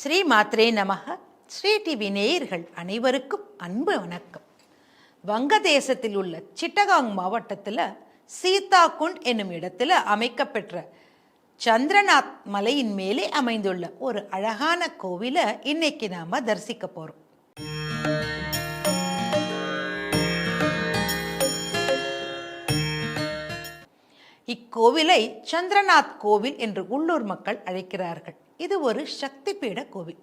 ஸ்ரீ மாத்ரே நமக. ஸ்ரீ டிவி நேயர்கள் அனைவருக்கும் அன்பு வணக்கம். வங்கதேசத்தில் உள்ள சிட்டகாங் மாவட்டத்தில் சீதாகுண்ட் என்னும் இடத்துல அமைக்கப்பெற்ற சந்திரநாத் மலையின் மேலே அமைந்துள்ள ஒரு அழகான கோவிலை இன்னைக்கு நாம தரிசிக்க போறோம். இக்கோவிலை சந்திரநாத் கோவில் என்று உள்ளூர் மக்கள் அழைக்கிறார்கள். இது ஒரு சக்தி பீட கோவில்.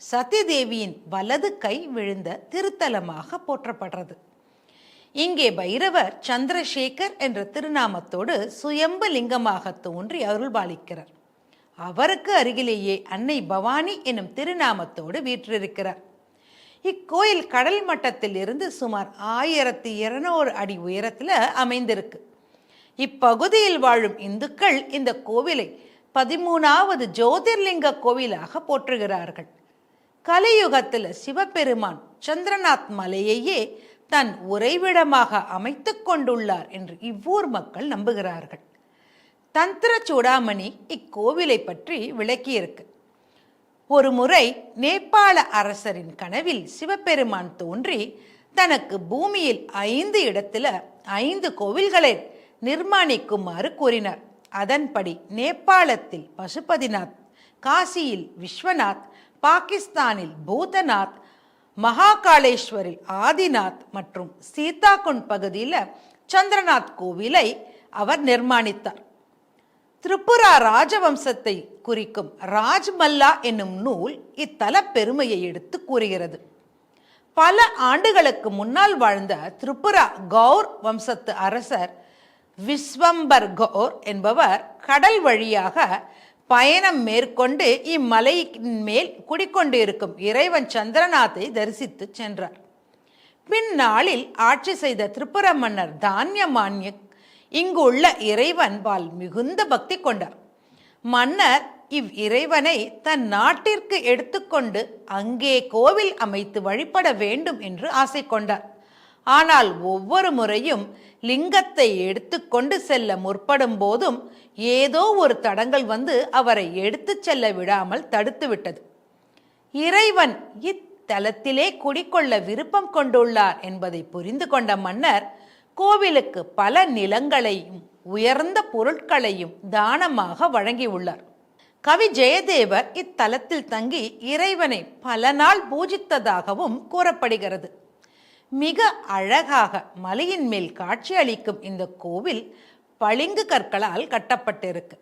சதி தேவியின் வலது கை விழுந்த திருத்தலமாக போற்றப்படுறது. இங்கே பைரவர் சந்திரசேகர் என்ற திருநாமத்தோடு சுயம்பு லிங்கமாக தோன்றி அருள்பாலிக்கிறார். அவருக்கு அருகிலேயே அன்னை பவானி எனும் திருநாமத்தோடு வீற்றிருக்கிறார். இக்கோயில் கடல் மட்டத்தில் இருந்து சுமார் ஆயிரத்தி இருநூறு அடி உயரத்தில் அமைந்திருக்கு. இப்பகுதியில் வாழும் இந்துக்கள் இந்த கோவிலை பதிமூணாவது ஜோதிர்லிங்க கோவிலாக போற்றுகிறார்கள். கலியுகத்தில் சிவபெருமான் சந்திரநாத் மலையையே தன் உறைவிடமாக அமைத்து கொண்டுள்ளார் என்று இவ்வூர் மக்கள் நம்புகிறார்கள். தந்திர சூடாமணி இக்கோவிலை பற்றி விளக்கியிருக்கு. ஒரு முறை நேபாள அரசரின் கனவில் சிவபெருமான் தோன்றி தனக்கு பூமியில் ஐந்து இடத்துல ஐந்து கோவில்களை நிர்மாணிக்குமாறு கூறினார். அதன்படி நேபாளத்தில் பசுபதிநாத் காசியில் விஸ்வநாத் பாகிஸ்தானில் பூதநாத் மகாகாளேஸ்வரில் ஆதிநாத் மற்றும் சீதாகுண்ட் பகுதியில் சந்திரநாத் கோவிலை அவர் நிர்மாணித்தார். திரிபுரா ராஜவம்சத்தை குறிக்கும் ராஜ்மல்லா என்னும் நூல் இத்தல பெருமையை எடுத்து கூறுகிறது. பல ஆண்டுகளுக்கு முன்னால் வாழ்ந்த திரிபுரா கௌர் வம்சத்து அரசர் விஸ்வம்பர்கோர் என்பவர் கடல் வழியாக பயணம் மேற்கொண்டு இம்மலையின் மேல் குடிக்கொண்டிருக்கும் இறைவன் சந்திரநாத்தை தரிசித்து சென்றார். பின்னாளில் ஆட்சி செய்த திரிபுர மன்னர் தானியமான்ய இங்கு உள்ள இறைவன் பால் மிகுந்த பக்தி கொண்டார். மன்னர் இவ் இறைவனை தன் நாட்டிற்கு எடுத்துக்கொண்டு அங்கே கோவில் அமைத்து வழிபட வேண்டும் என்று ஆசை கொண்டார். ஆனால் ஒவ்வொரு முறையும் லிங்கத்தை எடுத்துக்கொண்டு செல்ல முற்படும் போதும் ஏதோ ஒரு தடங்கள் வந்து அவரை எடுத்துச் செல்ல விடாமல் தடுத்துவிட்டது இறைவன் இத்தலத்திலே குடிக்கொள்ள விருப்பம் கொண்டுள்ளார் என்பதை புரிந்து கொண்ட மன்னர் கோவிலுக்கு பல நிலங்களையும் உயர்ந்த பொருட்களையும் தானமாக வழங்கியுள்ளார். கவி ஜெயதேவர் இத்தலத்தில் தங்கி இறைவனை பல நாள் பூஜித்ததாகவும் கூறப்படுகிறது. மிக அழகாக மலையின் மேல் காட்சி அளிக்கும் இந்த கோவில் பளிங்கு கற்களால் கட்டப்பட்டிருக்கு.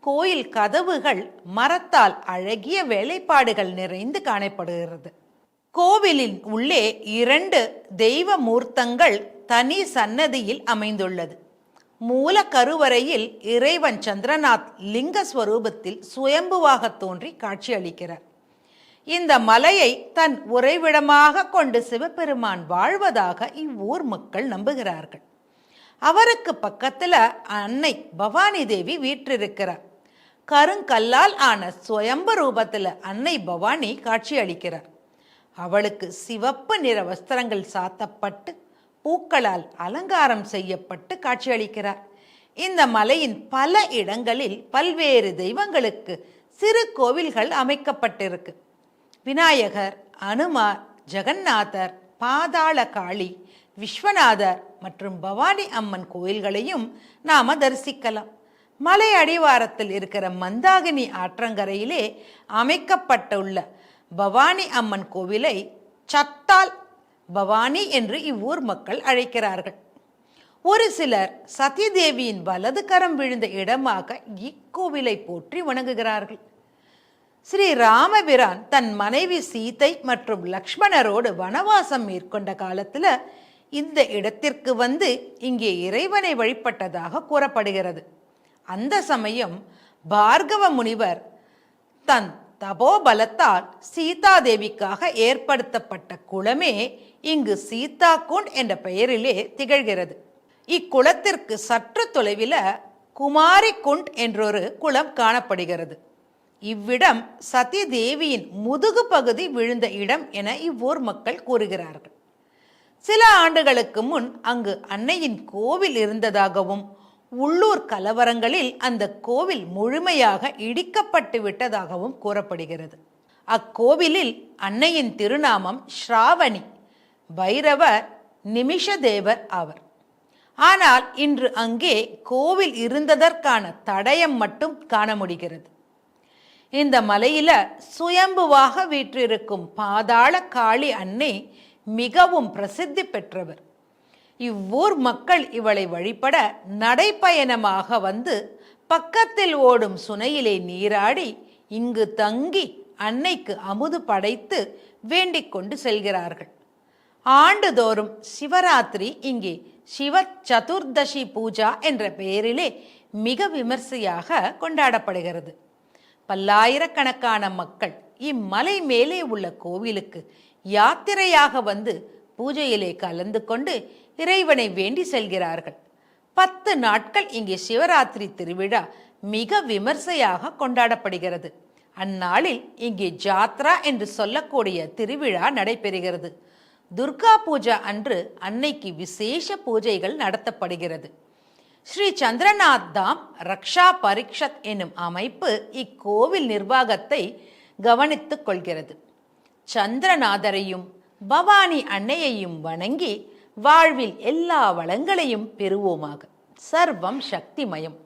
கோயில் கதவுகள் மரத்தால் அழகிய வேலைப்பாடுகள் நிறைந்து காணப்படுகிறது. கோவிலின் உள்ளே இரண்டு தெய்வ மூர்த்தங்கள் தனி சன்னதியில் அமைந்துள்ளது. மூல கருவறையில் இறைவன் சந்திரநாத் லிங்க ஸ்வரூபத்தில் சுயம்புவாக தோன்றி காட்சியளிக்கிறார் இந்த மலையை தன் உறைவிடமாக கொண்டு சிவபெருமான் வாழ்வதாக இவ்வூர் மக்கள் நம்புகிறார்கள். அவருக்கு பக்கத்தில் அன்னை பவானி தேவி வீற்றிருக்கிறார். கருங்கல்லால் ஆன சுயம்பு ரூபத்தில் அன்னை பவானி காட்சி அளிக்கிறார். அவளுக்கு சிவப்பு நிற வஸ்திரங்கள் சாத்தப்பட்டு பூக்களால் அலங்காரம் செய்யப்பட்டு காட்சியளிக்கிறார் இந்த மலையின் பல இடங்களில் பல்வேறு தெய்வங்களுக்கு சிறு கோவில்கள் அமைக்கப்பட்டிருக்கு. விநாயகர் அனுமார் ஜெகநாதர் பாதாள காளி விஸ்வநாதர் மற்றும் பவானி அம்மன் கோயில்களையும் நாம தரிசிக்கலாம். மலை அடிவாரத்தில் இருக்கிற மந்தாகினி ஆற்றங்கரையிலே அமைக்கப்பட்டுள்ள பவானி அம்மன் கோவிலை சத்தால் பவானி என்று இவ்வூர் மக்கள் அழைக்கிறார்கள். ஒரு சிலர் சதிதேவியின் வலது கரம் விழுந்த இடமாக இக்கோவிலை போற்றி வணங்குகிறார்கள். ஸ்ரீ ராமபிரான் தன் மனைவி சீதை மற்றும் லக்ஷ்மணரோடு வனவாசம் மேற்கொண்ட காலத்தில் இந்த இடத்திற்கு வந்து இங்கே இறைவனை வழிபட்டதாக கூறப்படுகிறது. அந்த சமயம் பார்கவ முனிவர் தன் தபோபலத்தால் சீதாதேவிக்காக ஏற்படுத்தப்பட்ட குளமே இங்கு சீதா குண்ட் என்ற பெயரிலே திகழ்கிறது. இக்குளத்திற்கு சற்று தொலைவில் குமாரி குண்ட் என்றொரு குளம் காணப்படுகிறது. இவ்விடம் சதி தேவியின் முதுகு பகுதி விழுந்த இடம் என இவ்வூர் மக்கள் கூறுகிறார்கள். சில ஆண்டுகளுக்கு முன் அங்கு அன்னையின் கோவில் இருந்ததாகவும் உள்ளூர் கலவரங்களில் அந்த கோவில் முழுமையாக இடிக்கப்பட்டு விட்டதாகவும் கூறப்படுகிறது. அக்கோவிலில் அன்னையின் திருநாமம் ஸ்ராவணி பைரவர் நிமிஷதேவர் ஆவர். ஆனால் இன்று அங்கே கோவில் இருந்ததற்கான தடயம் மட்டும் காண முடிகிறது. இந்த மலையில சுயம்புவாக வீற்றிருக்கும் பாதாள காளி அன்னை மிகவும் பிரசித்தி பெற்றவர். இவ்வூர் மக்கள் இவளை வழிபட நடைப்பயணமாக வந்து பக்கத்தில் ஓடும் சுனையிலே நீராடி இங்கு தங்கி அன்னைக்கு அமுது படைத்து வேண்டிக் கொண்டு செல்கிறார்கள். ஆண்டுதோறும் சிவராத்திரி இங்கே சிவ சதுர்தசி பூஜா என்ற பெயரிலே மிக விமர்சையாக கொண்டாடப்படுகிறது. பல்லாயிரக்கணக்கான மக்கள் இம்மலை மேலே உள்ள கோவிலுக்கு யாத்திரையாக வந்து பூஜையிலே கலந்து கொண்டு இறைவனை வேண்டி செல்கிறார்கள். பத்து நாட்கள் இங்கே சிவராத்திரி திருவிழா மிக விமர்சையாக கொண்டாடப்படுகிறது. அந்நாளில் இங்கே ஜாத்ரா என்று சொல்லக்கூடிய திருவிழா நடைபெறுகிறது. துர்கா பூஜா அன்று அன்னைக்கு விசேஷ பூஜைகள் நடத்தப்படுகிறது. ஸ்ரீ சந்திரநாத் தாம் ரக்ஷா பரிக்ஷத் என்னும் அமைப்பு இக்கோவில் நிர்வாகத்தை கவனித்துக் கொள்கிறது. சந்திரநாதரையும் பவானி அன்னையையும் வணங்கி வாழ்வில் எல்லா வளங்களையும் பெறுவோமாக. சர்வம் சக்திமயம்.